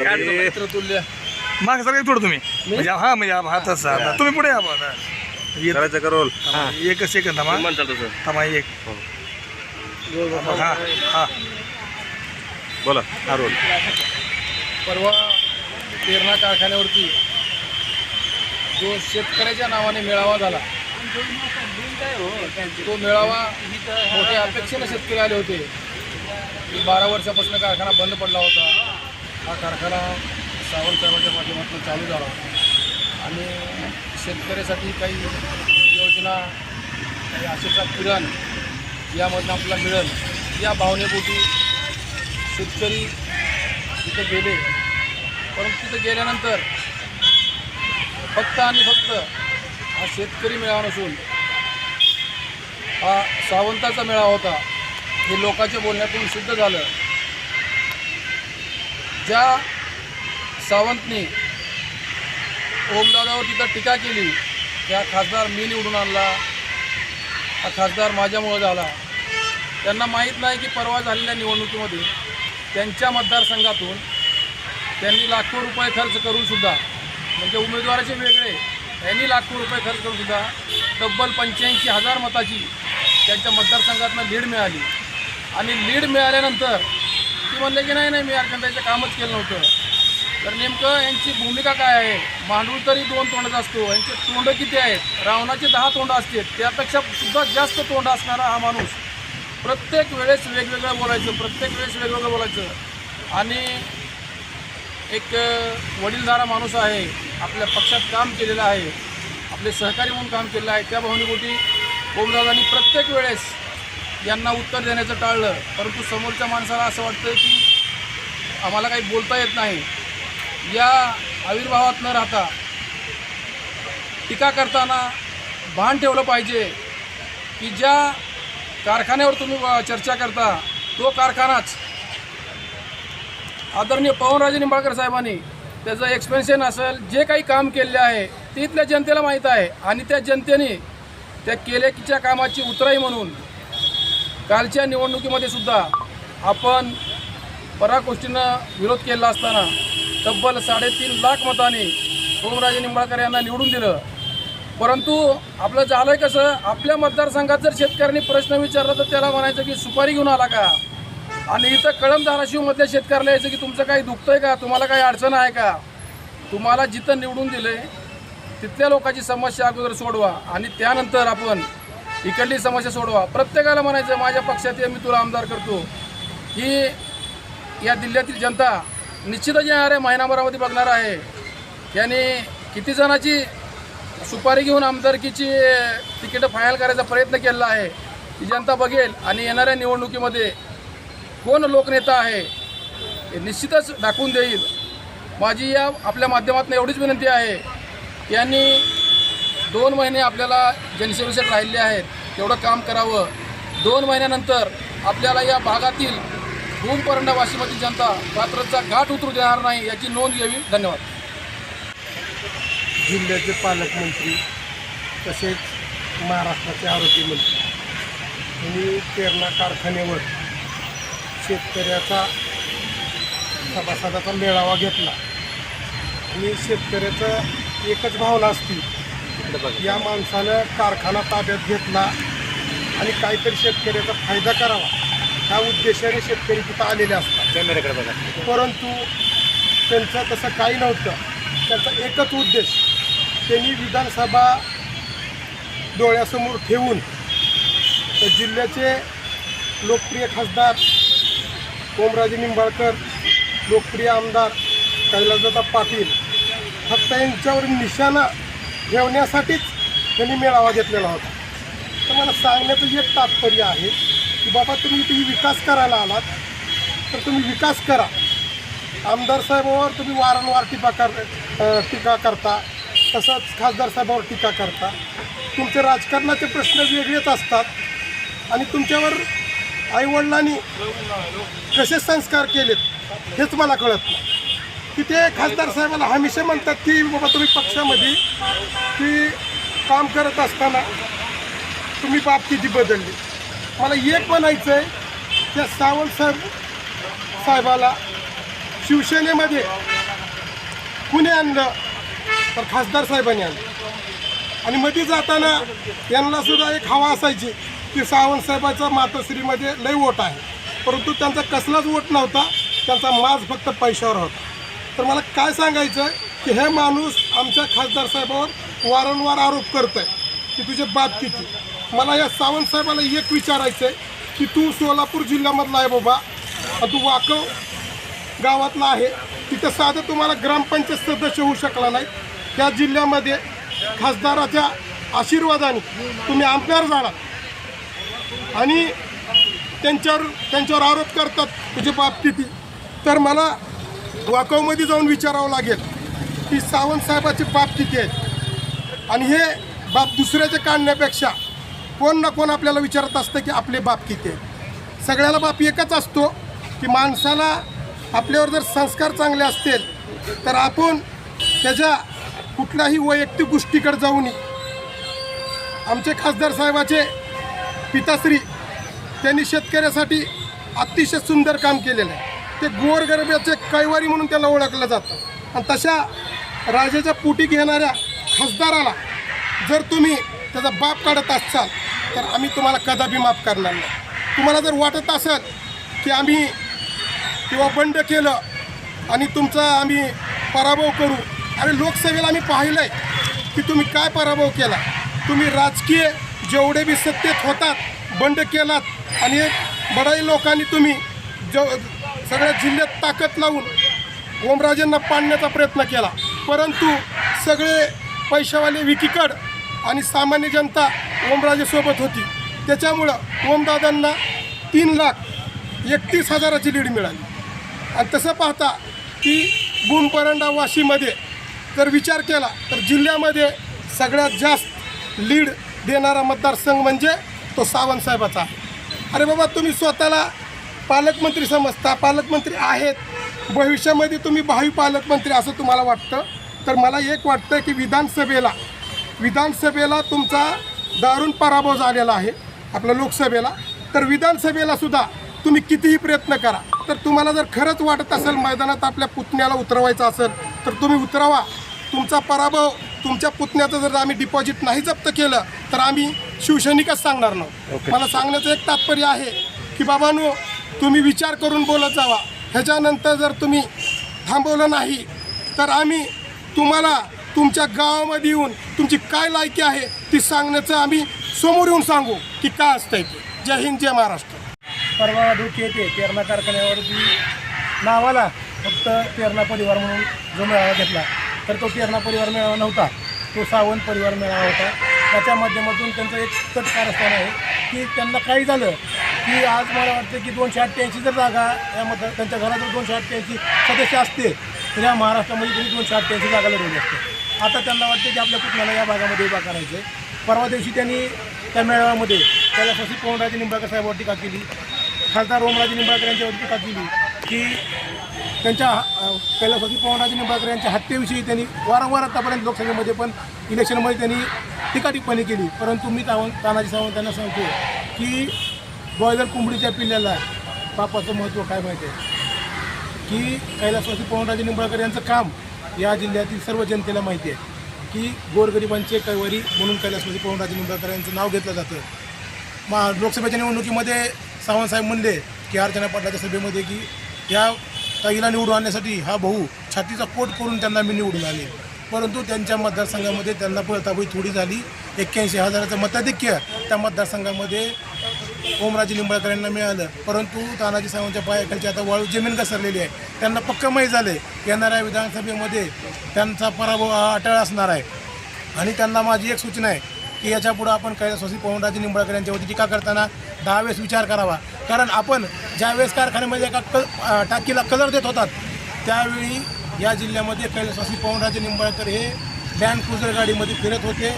मित्रतुल्य. माग सर थोडं तुम्ही. म्हणजे हा म्हणजे हा तसा आता तुम्ही पुढे या बा. आता. येत- करायचं का रोल? थांबा, एकच सेकंद थांबा. तसं थांबा एक. हा. हा बोला हा रोल. परवा पेरणा कारखान्यावरती जो शेतकऱ्याच्या नावाने मेळावा झाला तो मेळावा मोठ्या अपेक्षेने शेतकरी आले होते. की बारा वर्षापासून कारखाना बंद पडला होता. हा कारखाना सावंत साहेबांच्या माध्यमातून चालू झाला. आणि शेतकऱ्यासाठी काही योजना काही आशेचा किरण यामधनं आपल्याला मिळेल. या भावनेपोटी शेतकरी तिथे गेले. परंतु तिथे गेल्यानंतर फक्त आणि फक्त हा शेतकरी मेळावा नसून हा सावंताचा मेळावा होता. हे लोकांच्या बोलण्यातून सिद्ध झालं. ज्या सावंतने ओमदादावर तिथं टीका केली त्या खासदार मी निवडून आणला हा खासदार माझ्यामुळं झाला. त्यांना माहीत नाही की परवा झालेल्या निवडणुकीमध्ये त्यांच्या मतदारसंघातून त्यांनी लाखो रुपये खर्च करूनसुद्धा म्हणजे उमेदवाराचे वेगळे यांनी लाखो रुपये खर्च करूनसुद्धा तब्बल पंच्याऐंशी हजार मताची त्यांच्या मतदारसंघातनं लीड मिळाली. आणि लीड मिळाल्यानंतर ती म्हणले की नाही नाही मी अर्जंटाचं कामच केलं नव्हतं. तर नेमकं यांची भूमिका काय आहे? मांडूळ तरी दोन तोंडाचा असतो. यांचे तोंड किती आहेत? रावणाचे दहा तोंड असतात त्यापेक्षा सुद्धा जास्त तोंड असणारा हा माणूस प्रत्येक वेळेस वेगवेगळं बोलायचं प्रत्येक वेळेस वेगवेगळं बोलायचं. आणि एक वडीलधारा माणूस आहे आपल्या पक्षात काम केलेलं आहे आपले सहकारी म्हणून काम केलेलं आहे त्या भावनेपोटी ओमदादांनी प्रत्येक वेळेस यांना उत्तर देण्याचं टाळलं. परंतु समोरच्या माणसाला असं वाटतं की आम्हाला काही बोलता येत नाही. या आविर्भावात न राहता टीका करताना भान ठेवलं पाहिजे की ज्या कारखान्यावर तुम्ही चर्चा करता तो कारखानाच आदरणीय पवनराजे निंबाळकर साहेबांनी त्याचं एक्सपेन्शन असेल जे काही काम केलेले आहे ते इथल्या जनतेला माहीत आहे. आणि त्या जनतेने त्या केलेच्या कामाची उतराई म्हणून कालच्या निवडणुकीमध्ये सुद्धा आपण पराकोष्टीनं विरोध केला असताना तब्बल साडेतीन लाख मताने सोमराजे निंबाळकर यांना निवडून दिलं. परंतु आपलं झालं कसं आपल्या मतदारसंघात जर शेतकऱ्यांनी प्रश्न विचारला तर त्याला म्हणायचं की सुपारी घेऊन आला का? आणि इथं कळम धाराशिवमधल्या शेतकऱ्याला यायचं की तुमचं काही दुखतंय का? तुम्हाला काही अडचण आहे का? तुम्हाला जिथं निवडून दिलंय तिथल्या लोकांची समस्या अगोदर सोडवा आणि त्यानंतर आपण इकडली समस्या सोडवा. प्रत्येकाला म्हणायचं माझ्या पक्षात ये मी तुला आमदार करतो. ही या जिल्ह्यातील जनता निश्चितच येणाऱ्या महिनाभरामध्ये बघणार आहे. यांनी किती जणाची सुपारी घेऊन आमदारकीची तिकीटं फायल करायचा प्रयत्न केलेला आहे. ती जनता बघेल आणि येणाऱ्या निवडणुकीमध्ये कोण लोकनेता आहे हे निश्चितच दाखवून देईल. माझी या आपल्या माध्यमातून एवढीच विनंती आहे की यांनी दोन महिने आपल्याला जनसेवेसाठी राहिले आहेत तेवढं काम करावं. दोन महिन्यानंतर आपल्याला या भागातील भूमपरंडावासीमधील जनता पात्रचा घाट उतरू देणार नाही याची नोंद घ्यावी. धन्यवाद. जिल्ह्याचे पालकमंत्री तसेच महाराष्ट्राचे आरोग्यमंत्री यांनी पेरणा कारखान्यावर शेतकऱ्याचा सभासदाचा मेळावा घेतला. आणि शेतकऱ्याचं एकच भावना असती या माणसानं कारखाना ताब्यात घेतला आणि काहीतरी शेतकऱ्याचा फायदा करावा. ह्या उद्देशाने शेतकरी तिथं आलेले असतात. कॅमेऱ्याकडे बघा. परंतु त्यांचं तसं काही नव्हतं. त्यांचा एकच उद्देश त्यांनी विधानसभा डोळ्यासमोर ठेवून तर जिल्ह्याचे लोकप्रिय खासदार ओमराजे निंबाळकर लोकप्रिय आमदार कैलासदादा पाटील फक्त यांच्यावर निशाणा ठेवण्यासाठीच त्यांनी मेळावा घेतलेला होता. तर मला सांगण्याचं एक तात्पर्य आहे की बाबा तुम्ही इथे विकास करायला आलात तर तुम्ही विकास करा. आमदार साहेबावर तुम्ही वारंवार टीका कर टीका करता तसंच खासदार साहेबावर टीका करता. तुमचे राजकारणाचे प्रश्न वेगळेच असतात आणि तुमच्यावर आईवडिलांनी कसे संस्कार केलेत हेच मला कळत नाही. की ते खासदार साहेबाला हमेशा म्हणतात की बाबा तुम्ही पक्षामध्ये की काम करत असताना तुम्ही बाबतीची बदलली. मला एक म्हणायचं आहे त्या सावंत साहेब साहेबाला शिवसेनेमध्ये कुणी आणलं तर खासदार साहेबांनी आणलं. आणि मध्ये जाताना यांना सुद्धा एक हवा असायची की सावंत साहेबाचा मातोश्रीमध्ये लय वोट आहे. परंतु त्यांचा कसलाच वोट नव्हता त्यांचा माज फक्त पैशावर होता. तर मला काय सांगायचं आहे की हे माणूस आमच्या खासदार साहेबावर वारंवार आरोप करत आहे की तुझे बाप किती? मला या सावंत साहेबाला एक विचारायचं आहे की तू सोलापूर जिल्ह्यामधला आहे बाबा. आणि तू वाकव गावातला आहे. तिथं साधं तुम्हाला ग्रामपंचायत सदस्य होऊ शकला नाही. त्या जिल्ह्यामध्ये खासदाराच्या आशीर्वादाने तुम्ही आमदार झाला. आणि त्यांच्यावर त्यांच्यावर आरोप करतात तुझे बाप किती? तर मला वाकवमध्ये जाऊन विचारावं लागेल की सावंतसाहेबाचे बाप किती आहेत आणि हे बाप दुसऱ्याचे काढण्यापेक्षा कोण ना कोण आपल्याला विचारत असतं की आपले बाप किती आहेत सगळ्याला बाप एकच असतो की माणसाला आपल्यावर जर संस्कार चांगले असतील तर आपण त्याच्या कुठल्याही वैयक्तिक गोष्टीकडे जाऊ नये. आमचे खासदार साहेबाचे पिताश्री त्यांनी शेतकऱ्यासाठी अतिशय सुंदर काम केलेलं आहे. ते गोरगरब्याचे कैवारी म्हणून त्याला ओळखलं जातं. आणि तशा राजाच्या पोटी घेणाऱ्या खासदाराला जर तुम्ही त्याचा बाप काढत असाल तर आम्ही तुम्हाला कदापि माफ करणार नाही. तुम्हाला जर वाटत असेल की आम्ही किंवा बंड केलं आणि तुमचा आम्ही पराभव करू आणि लोकसभेला आम्ही पाहिलं आहे की तुम्ही काय पराभव केला तुम्ही राजकीय जेवढे बी सत्तेत होतात बंड केलात आणि बडाई लोकांनी तुम्ही ज सगळ्या जिल्ह्यात ताकद लावून ओमराजेंना पाडण्याचा प्रयत्न केला. परंतु सगळे पैशावाले विकीकड आणि सामान्य जनता ओमराजेसोबत होती. त्याच्यामुळं ओमदादांना तीन लाख एकतीस हजाराची लीड मिळाली. आणि तसं पाहता की गुणपरंडा वाशीमध्ये जर विचार केला तर जिल्ह्यामध्ये सगळ्यात जास्त लीड देणारा मतदारसंघ म्हणजे तो सावंतसाहेबाचा अरे बाबा तुम्ही स्वतःला पालकमंत्री समजता पालकमंत्री आहेत. भविष्यामध्ये तुम्ही भावी पालकमंत्री असं तुम्हाला वाटतं. तर मला एक वाटतं की विधानसभेला विधानसभेला तुमचा दारुण पराभव झालेला आहे आपल्या लोकसभेला. तर विधानसभेला सुद्धा तुम्ही कितीही प्रयत्न करा. तर तुम्हाला जर खरंच वाटत असेल मैदानात आपल्या पुतण्याला उतरवायचं असेल तर तुम्ही उतरवा. तुमचा पराभव तुमच्या पुतण्याचं जर आम्ही डिपॉझिट नाही जप्त केलं तर आम्ही शिवसैनिकच सांगणार नाही. मला सांगण्याचं एक तात्पर्य आहे की बाबांनो तुम्ही विचार करून बोलत जावा. ह्याच्यानंतर जर तुम्ही थांबवलं नाही तर आम्ही तुम्हाला तुमच्या गावामध्ये येऊन तुमची काय लायकी आहे ती सांगण्याचं आम्ही समोर येऊन सांगू की काय असतंय ते. जय हिंद जय महाराष्ट्र. परवा धुके येते पेरणा कारखान्यावरती. नावाला फक्त पेरणा परिवार म्हणून जो मेळावा घेतला तर तो पेरणा परिवार मेळावा नव्हता. तो सावंत परिवार मेळावा होता. त्याच्या माध्यमातून त्यांचं एक कट कारस्थान आहे की त्यांना काही झालं की आज मला वाटतं की दोनशे अठ्ठ्याऐंशी जर जागा यामध्ये त्यांच्या घरात जर दोनशे अठ्ठ्याऐंशी सदस्य असते तर या महाराष्ट्रामध्ये त्यांनी दोनशे अठ्ठ्याऐंशी जागा लढवली असते आता त्यांना वाटते की आपल्या पुतण्याला या भागामध्ये उभा करायचं परवा दिवशी त्यांनी त्या मेळाव्यामध्ये कैलासवासी पवनराजे निंबाळकर साहेबांवर टीका केली. खासदार ओमराजे निंबाळकर यांच्यावर टीका केली की त्यांच्या अ, कैलासवासी पवनराजे निंबाळकर यांच्या हत्येविषयी त्यांनी वारंवार आतापर्यंत लोकसभेमध्ये पण इलेक्शनमध्ये त्यांनी टीका टिप्पणी केली. परंतु मी तावं तानाजी सावंत त्यांना सांगतो की बॉयलर कोंबडीच्या पिल्ल्याला पापाचं महत्त्व काय माहिती आहे? की कैलासवासी पवनराजे निंबाळकर यांचं काम या जिल्ह्यातील सर्व जनतेला माहिती आहे. की गोरगरिबांचे कैवारी म्हणून कैलासवासी पवनराजे निंबाळकर यांचं नाव घेतलं जातं. मा लोकसभेच्या निवडणुकीमध्ये सावंतसाहेब म्हणले की अर्चना पाटलाच्या सभेमध्ये की या ताईला निवडून आणण्यासाठी हा भाऊ छातीचा कोट करून त्यांना मी निवडून आले परंतु त्यांच्या मतदारसंघामध्ये त्यांना पळताबळी थोडी झाली. एक्क्याऐंशी हजाराचं मताधिक्य त्या मतदारसंघामध्ये ओमराजे निंबाळकर यांना मिळालं. परंतु तानाजी सावंतच्या पायाखालची आता वाळू जमीन घसरलेली आहे. त्यांना पक्क माहीत झाले येणाऱ्या विधानसभेमध्ये त्यांचा पराभव हा अटळ असणार आहे. आणि त्यांना माझी एक सूचना आहे की याच्यापुढं आपण कैलासवासी पवनराजे निंबाळकर यांच्यावरती टीका करताना दहा वेळेस विचार करावा. कारण आपण ज्यावेळेस कारखान्यामध्ये एका क टाकीला कलर देत होतात त्यावेळी या जिल्ह्यामध्ये कैलासवासी पवनराजे निंबाळकर हे बँड क्रुझर गाडीमध्ये फिरत होते.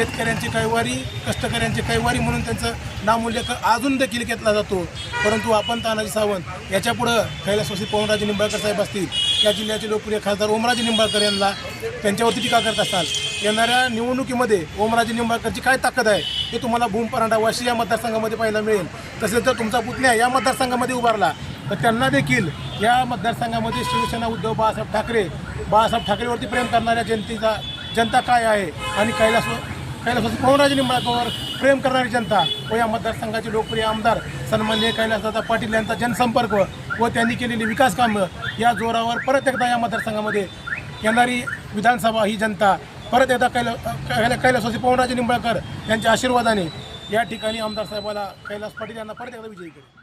शेतकऱ्यांची कैवारी कष्टकऱ्यांची कैवारी म्हणून त्यांचं नामूल्य अजून देखील घेतला जातो. परंतु आपण तानाजी सावंत याच्यापुढं कैलासवासी पवनराजे निंबाळकर साहेब असतील या जिल्ह्याचे लोकप्रिय खासदार ओमराजे निंबाळकर यांना त्यांच्यावरती टीका करत असाल. येणाऱ्या निवडणुकीमध्ये ओमराजे निंबाळकरची काय ताकद आहे हे तुम्हाला भूम परांडा वाशी या मतदारसंघामध्ये पाहायला मिळेल. तसेच जर तुमचा पुतण्या या मतदारसंघामध्ये उभारला तर त्यांना देखील या मतदारसंघामध्ये शिवसेना उद्धव बाळासाहेब ठाकरे बाळासाहेब ठाकरेवरती प्रेम करणाऱ्या जनतेचा जनता काय आहे आणि कैलास कैलास पवनराजे निंबाळकरवर प्रेम करणारी जनता व या मतदारसंघाचे लोकप्रिय आमदार सन्मान्य कैलासदादा पाटील यांचा जनसंपर्क व त्यांनी केलेली विकास कामं या जोरावर परत एकदा या मतदारसंघामध्ये येणारी विधानसभा ही जनता परत एकदा कैला कैला कैलासवासी पवनराजे निंबाळकर यांच्या आशीर्वादाने या ठिकाणी आमदार साहेबाला कैलास पाटील यांना परत एकदा विजयी करेल.